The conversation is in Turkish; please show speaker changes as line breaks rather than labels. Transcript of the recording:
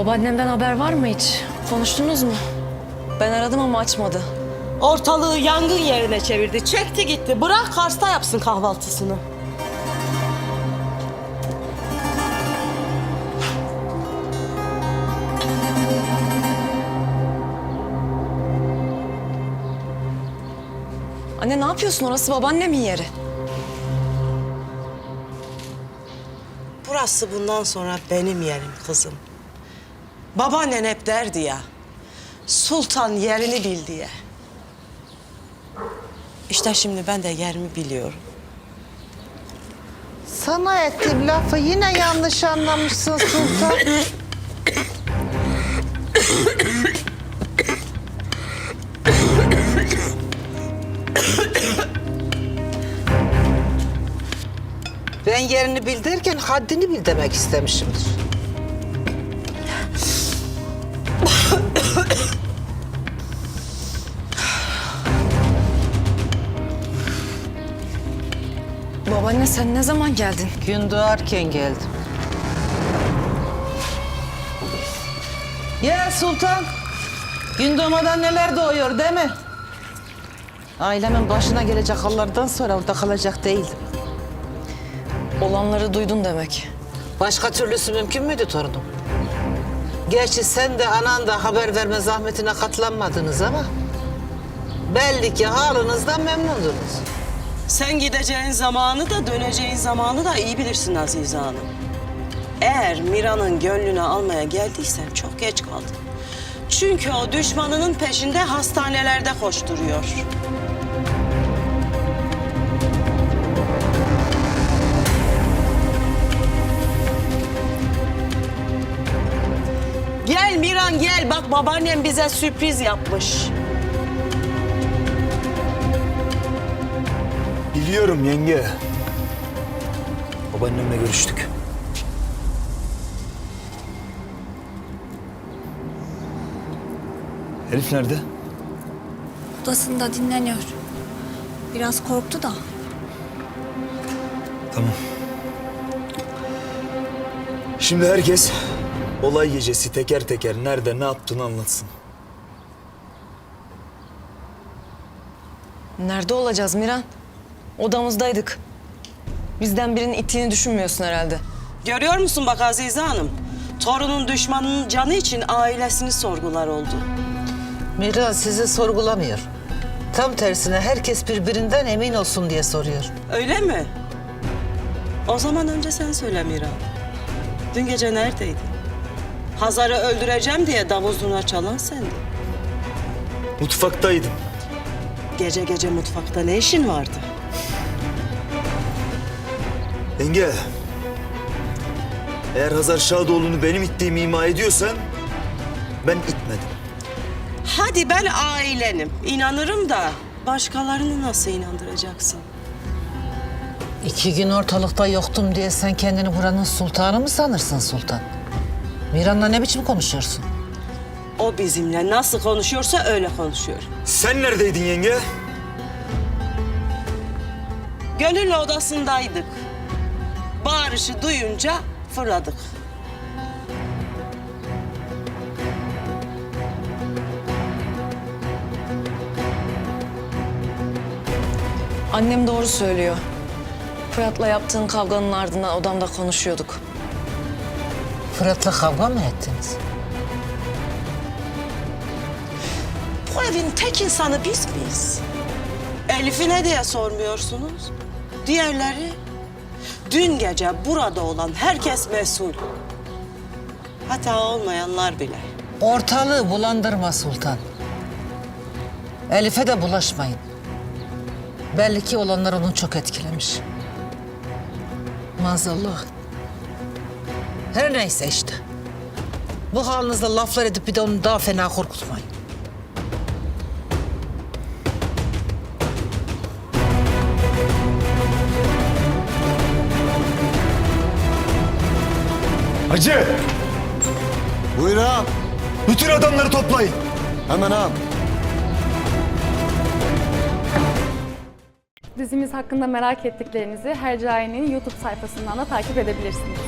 Babaannemden haber var mı hiç? Konuştunuz mu? Ben aradım ama açmadı.
Ortalığı yangın yerine çevirdi. Çekti gitti. Bırak Kars'ta yapsın kahvaltısını.
Anne ne yapıyorsun? Orası babaannemin yeri.
Burası bundan sonra benim yerim kızım. Babaannen hep derdi ya. Sultan yerini bil diye. İşte şimdi ben de yerimi biliyorum.
Sana ettiğim lafı yine yanlış anlamışsın Sultan. Ben yerini bil derken haddini bil demek istemişimdir.
Babaanne sen ne zaman geldin?
Gün doğarken geldim. Ya Sultan, gün doğmadan neler doğuyor değil mi? Ailemin başına gelecek hallardan sonra orada kalacak değildim.
Olanları duydun demek.
Başka türlüsü mümkün müydü torunum? Gerçi sen de anan da haber verme zahmetine katlanmadınız ama... ...belli ki halınızdan memnundunuz.
Sen gideceğin zamanı da döneceğin zamanı da iyi bilirsin Azize Hanım. Eğer Mira'nın gönlünü almaya geldiysen çok geç kaldın. Çünkü o düşmanının peşinde hastanelerde koşturuyor. Gel Miran gel bak babaannem bize sürpriz yapmış.
Biliyorum yenge. Babaannemle görüştük. Elif nerede?
Odasında dinleniyor. Biraz korktu da.
Tamam. Şimdi herkes olay gecesi teker teker nerede ne yaptığını anlatsın.
Nerede olacağız Miran? Odamızdaydık. Bizden birinin ittiğini düşünmüyorsun herhalde.
Görüyor musun bak Azize Hanım? Torunun düşmanının canı için ailesini sorgular oldu.
Mira sizi sorgulamıyor. Tam tersine herkes birbirinden emin olsun diye soruyor.
Öyle mi? O zaman önce sen söyle Mira. Dün gece neredeydin? Hazar'ı öldüreceğim diye davul zurna çalan sendin.
Mutfaktaydım.
Gece gece mutfakta ne işin vardı?
Yenge. Eğer Hazar Şadoğlu'nu benim ittiğimi ima ediyorsan ben itmedim.
Hadi ben ailenim. inanırım da başkalarını nasıl inandıracaksın?
İki gün ortalıkta yoktum diye sen kendini buranın sultanı mı sanırsın sultan? Miran'la ne biçim konuşuyorsun?
O bizimle nasıl konuşuyorsa öyle konuşuyor.
Sen neredeydin yenge?
Gönül odasındaydık. Bağırışı duyunca fırladık.
Annem doğru söylüyor. Fırat'la yaptığın kavganın ardından odamda konuşuyorduk.
Fırat'la kavga mı ettiniz?
Bu evin tek insanı biz miyiz? Elif'i ne diye sormuyorsunuz? Diğerleri? Dün gece burada olan herkes mesul. Hata olmayanlar bile.
Ortalığı bulandırma sultan. Elif'e de bulaşmayın. Belli ki olanlar onu çok etkilemiş. Maazallah. Her neyse işte. Bu halinizde laflar edip bir de onu daha fena korkutmayın.
Hacı!
Buyur ağam.
Bütün adamları toplayın.
Hemen ağam.
Dizimiz hakkında merak ettiklerinizi Hercai'nin YouTube sayfasından da takip edebilirsiniz.